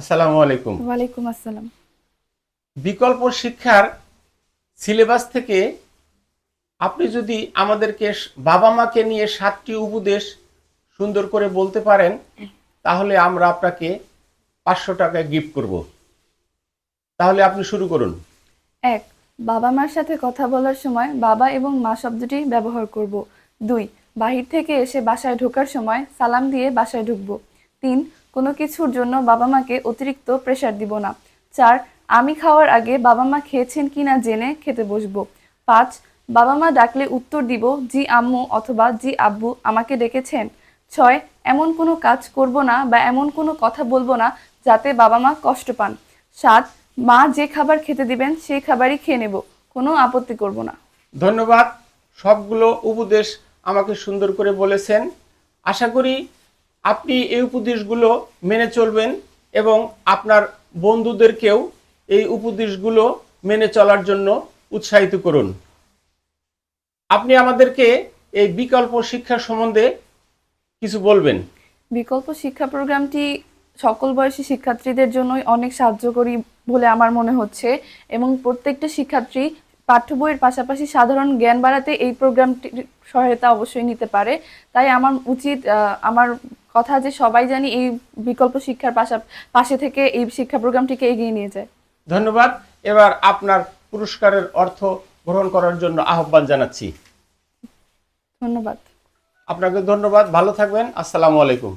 আসসালামু আলাইকুম। ওয়ালাইকুম আসসালাম। বিকল্প শিক্ষার সিলেবাস থেকে আপনি যদি আমাদেরকে বাবা মাকে নিয়ে সাতটি উপদেশ সুন্দর করে বলতে পারেন তাহলে আমরা আপনাকে পাঁচশো টাকায় গিফট করব। তাহলে আপনি শুরু করুন। এক বাবা মার সাথে কথা বলার সময় বাবা এবং মা শব্দটি ব্যবহার করব। দুই বাহির থেকে এসে বাসায় ঢোকার সময় সালাম দিয়ে বাসায় ঢুকবো। তিন কোনো কিছুর জন্য বাবা মাকে অতিরিক্ত প্রেশার দিব না। চার, আমি খাওয়ার আগে বাবা মা খেয়েছেন কি না জেনে খেতে বসবো। পাঁচ, বাবা মা ডাকলে উত্তর দিব, জি আম্মু অথবা জি আব্বু আমাকে ডেকেছেন। ছয়, এমন কোনো কাজ করব না বা এমন কোনো কথা বলব না যাতে বাবা মা কষ্ট পান। সাত, মা যে খাবার খেতে দিবেন সেই খাবারই খেয়ে নেব, কোনো আপত্তি করব না। ধন্যবাদ, সবগুলো উপদেশ আমাকে সুন্দর করে বলেছেন। আশা করি আপনি এই উপদেশগুলো মেনে চলবেন এবং আপনার বন্ধুদেরকেও এই উপদেশগুলো মেনে চলার জন্য উৎসাহিত করুন। আপনি আমাদেরকে এই বিকল্প শিক্ষা সম্বন্ধে কিছু বলবেন? বিকল্প শিক্ষা প্রোগ্রামটি সকল বয়সী শিক্ষার্থীদের জন্যই অনেক সাহায্যকরী বলে আমার মনে হচ্ছে এবং প্রত্যেকটা শিক্ষার্থী পাঠ্য বইয়ের পাশাপাশি সাধারণ জ্ঞান বাড়াতে এই প্রোগ্রামটির সহায়তা অবশ্যই নিতে পারে। তাই আমার উচিত আমার কথা যে সবাই জানি এই বিকল্প শিক্ষার পাশা পাশে থেকে এই শিক্ষা প্রোগ্রামটিকে এগিয়ে নিয়ে যায়। ধন্যবাদ। এবার আপনার পুরস্কারের অর্থ গ্রহণ করার জন্য আহ্বান জানাচ্ছি। ধন্যবাদ। আপনাকে ধন্যবাদ। ভালো থাকবেন। আসসালামু আলাইকুম।